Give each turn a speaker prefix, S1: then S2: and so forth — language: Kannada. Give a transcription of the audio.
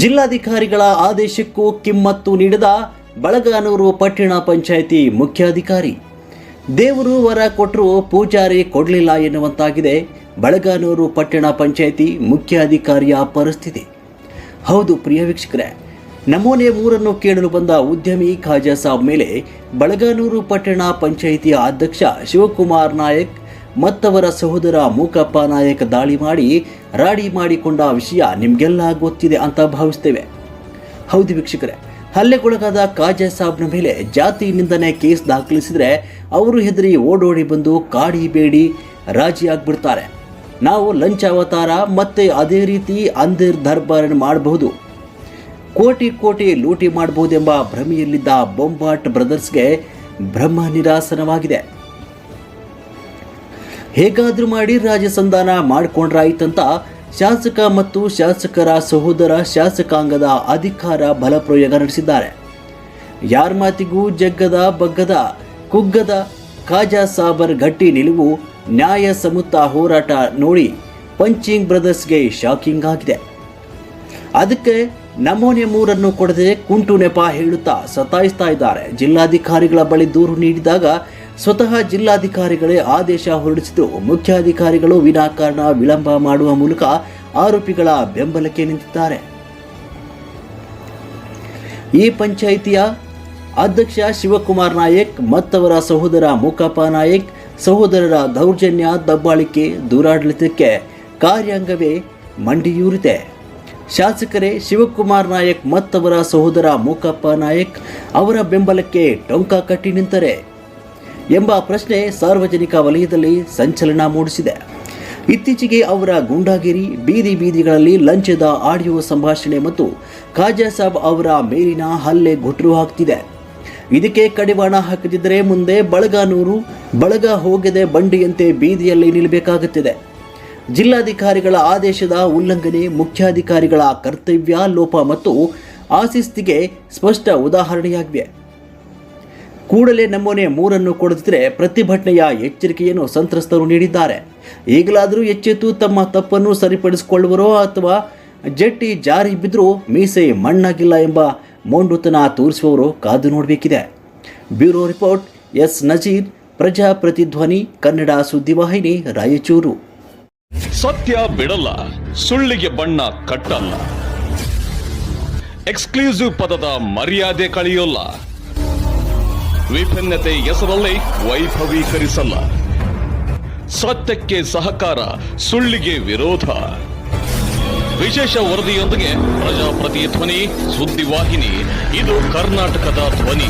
S1: ಜಿಲ್ಲಾಧಿಕಾರಿಗಳ ಆದೇಶಕ್ಕೂ ಕಿಮ್ಮತ್ತು ನೀಡದ ಬಳಗಾನೂರು ಪಟ್ಟಣ ಪಂಚಾಯಿತಿ ಮುಖ್ಯಾಧಿಕಾರಿ. ದೇವರು ವರ ಕೊಟ್ಟರು ಪೂಜಾರಿ ಕೊಡಲಿಲ್ಲ ಎನ್ನುವಂತಾಗಿದೆ ಬಳಗಾನೂರು ಪಟ್ಟಣ ಪಂಚಾಯಿತಿ ಮುಖ್ಯಾಧಿಕಾರಿಯ ಪರಿಸ್ಥಿತಿ. ಹೌದು ಪ್ರಿಯ ವೀಕ್ಷಕರೇ, ನಮೂನೆ ಮೂರನ್ನು ಕೇಳಲು ಬಂದ ಉದ್ಯಮಿ ಖಾಜಾ ಸಾಬ್ ಮೇಲೆ ಬಳಗಾನೂರು ಪಟ್ಟಣ ಪಂಚಾಯಿತಿಯ ಅಧ್ಯಕ್ಷ ಶಿವಕುಮಾರ್ ನಾಯಕ್ ಮತ್ತವರ ಸಹೋದರ ಮೂಕಪ್ಪ ನಾಯಕ ದಾಳಿ ಮಾಡಿ, ರಾಡಿ ಮಾಡಿಕೊಂಡ ವಿಷಯ ನಿಮಗೆಲ್ಲ ಗೊತ್ತಿದೆ ಅಂತ ಭಾವಿಸ್ತೇವೆ. ಹೌದು ವೀಕ್ಷಕರೇ, ಹಲ್ಲೆಗೊಳಗಾದ ಕಾಜಾ ಸಾಬ್ನ ಮೇಲೆ ಜಾತಿ ನಿಂದನೆ ಕೇಸ್ ದಾಖಲಿಸಿದರೆ ಅವರು ಹೆದರಿ ಓಡೋಡಿ ಬಂದು ಕಾಡಿ ಬೇಡಿ ರಾಜಿ ಆಗ್ಬಿಡ್ತಾರೆ. ನಾವು ಲಂಚ ಅವತಾರ ಮತ್ತೆ ಅದೇ ರೀತಿ ಅಂದಿರ್ ದರ್ಬಾರ್ ಮಾಡಬಹುದು. ಕೋಟಿ ಕೋಟಿ ಲೂಟಿ ಮಾಡಬಹುದೆಂಬ ಭ್ರಮೆಯಲ್ಲಿದ್ದ ಬೊಂಬಾಟ್ ಬ್ರದರ್ಸ್ಗೆ ಬ್ರಹ್ಮ ನಿರಾಸನವಾಗಿದೆ. ಹೇಗಾದ್ರೂ ಮಾಡಿ ರಾಜಸಂಧಾನ ಮಾಡಿಕೊಂಡ್ರಾಯ್ತಂತ ಶಾಸಕ ಮತ್ತು ಶಾಸಕರ ಸಹೋದರ ಶಾಸಕಾಂಗದ ಅಧಿಕಾರ ಬಲಪ್ರಯೋಗ ನಡೆಸಿದ್ದಾರೆ. ಯಾರ ಮಾತಿಗೂ ಜಗ್ಗದ ಬಗ್ಗದ ಕುಗ್ಗದ ಖಾಜಾ ಸಾಬರ್ ಗಟ್ಟಿ ನಿಲುವು ನ್ಯಾಯ ಸಮುತ್ತ ಹೋರಾಟ ನೋಡಿ ಪಂಚಿಂಗ್ ಬ್ರದರ್ಸ್ಗೆ ಶಾಕಿಂಗ್ ಆಗಿದೆ. ಅದಕ್ಕೆ ನಮೋನೆ ಮೂರನ್ನು ಕೊಡದೆ ಕುಂಟು ನೆಪ ಹೇಳುತ್ತಾ ಸತಾಯಿಸ್ತಾ ಇದ್ದಾರೆ. ಜಿಲ್ಲಾಧಿಕಾರಿಗಳ ಬಳಿ ದೂರು ನೀಡಿದಾಗ ಸ್ವತಃ ಜಿಲ್ಲಾಧಿಕಾರಿಗಳೇ ಆದೇಶ ಹೊರಡಿಸಿದ್ದು, ಮುಖ್ಯಾಧಿಕಾರಿಗಳು ವಿನಾಕಾರಣ ವಿಳಂಬ ಮಾಡುವ ಮೂಲಕ ಆರೋಪಿಗಳ ಬೆಂಬಲಕ್ಕೆ ನಿಂತಿದ್ದಾರೆ. ಈ ಪಂಚಾಯಿತಿಯ ಅಧ್ಯಕ್ಷ ಶಿವಕುಮಾರ್ ನಾಯಕ್, ಮತ್ತವರ ಸಹೋದರ ಮೂಕಪ್ಪ ನಾಯಕ್, ಸಹೋದರರ ದೌರ್ಜನ್ಯ, ದಬ್ಬಾಳಿಕೆ, ದೂರಾಡಳಿತಕ್ಕೆ ಕಾರ್ಯಾಂಗವೇ ಮಂಡಿಯೂರಿದೆ. ಶಾಸಕರೇ ಶಿವಕುಮಾರ್ ನಾಯಕ್, ಮತ್ತವರ ಸಹೋದರ ಮೂಕಪ್ಪ ನಾಯಕ್ ಅವರ ಬೆಂಬಲಕ್ಕೆ ಟೊಂಕ ಕಟ್ಟಿ ನಿಂತರೆ. ಎಂಬ ಪ್ರಶ್ನೆ ಸಾರ್ವಜನಿಕ ವಲಯದಲ್ಲಿ ಸಂಚಲನ ಮೂಡಿಸಿದೆ. ಇತ್ತೀಚೆಗೆ ಅವರ ಗೂಂಡಾಗಿರಿ, ಬೀದಿ ಬೀದಿಗಳಲ್ಲಿ ಲಂಚದ ಆಡಿಯೋ ಸಂಭಾಷಣೆ ಮತ್ತು ಖಾಜಾ ಸಾಬ್ ಅವರ ಮೇಲಿನ ಹಲ್ಲೆ ಗುಟ್ರು ಹಾಕ್ತಿದೆ. ಇದಕ್ಕೆ ಕಡಿವಾಣ ಹಾಕದಿದ್ದರೆ ಮುಂದೆ ಬಳಗಾನೂರು, ಬಳಗ ಹೋಗದೆ ಬಂಡಿಯಂತೆ ಬೀದಿಯಲ್ಲಿ ನಿಲ್ಲಬೇಕಾಗುತ್ತಿದೆ. ಜಿಲ್ಲಾಧಿಕಾರಿಗಳ ಆದೇಶದ ಉಲ್ಲಂಘನೆ, ಮುಖ್ಯಾಧಿಕಾರಿಗಳ ಕರ್ತವ್ಯ, ಲೋಪ ಮತ್ತು ಆಸಿಸ್ತಿಗೆ ಸ್ಪಷ್ಟ ಉದಾಹರಣೆಯಾಗಿವೆ. ಕೂಡಲೇ ನಮೂನೆ ಮೂರನ್ನು ಕೊಡದಿದ್ರೆ ಪ್ರತಿಭಟನೆಯ ಎಚ್ಚರಿಕೆಯನ್ನು ಸಂತ್ರಸ್ತರು ನೀಡಿದ್ದಾರೆ. ಈಗಲಾದರೂ ಎಚ್ಚೆತ್ತು ತಮ್ಮ ತಪ್ಪನ್ನು ಸರಿಪಡಿಸಿಕೊಳ್ಳುವರೋ ಅಥವಾ ಜಟ್ಟಿ ಜಾರಿ ಬಿದ್ದರೂ ಮೀಸೆ ಮಣ್ಣಾಗಿಲ್ಲ ಎಂಬ ಮೊಂಡುತನ ತೋರಿಸುವವರು ಕಾದು ನೋಡಬೇಕಿದೆ. Bureau report, S Nazeer, Prajapratidhwani, Kannada ಸುದ್ದಿವಾಹಿನಿ Raichur.
S2: ಸತ್ಯ ಬಿಡಲ್ಲ, ಸುಳ್ಳಿಗೆ ಬಣ್ಣ ಕಟ್ಟಲ್ಲ. ಎಕ್ಸ್ಕ್ಲೂಸಿವ್ ಪದದ ಮರ್ಯಾದೆ ಕಳೆಯೋಲ್ಲ. ವಿಭಿನ್ನತೆ ಹೆಸರಲ್ಲಿ ವೈಭವೀಕರಿಸಲ್ಲ. ಸತ್ಯಕ್ಕೆ ಸಹಕಾರ ಸುಳ್ಳಿಗೆ ವಿರೋಧ. ವಿಶೇಷ ವರದಿಯೊಂದಿಗೆ ಪ್ರಜಾಪ್ರತಿಧ್ವನಿ ಸುದ್ದಿವಾಹಿನಿ. ಇದು ಕರ್ನಾಟಕದ ಧ್ವನಿ.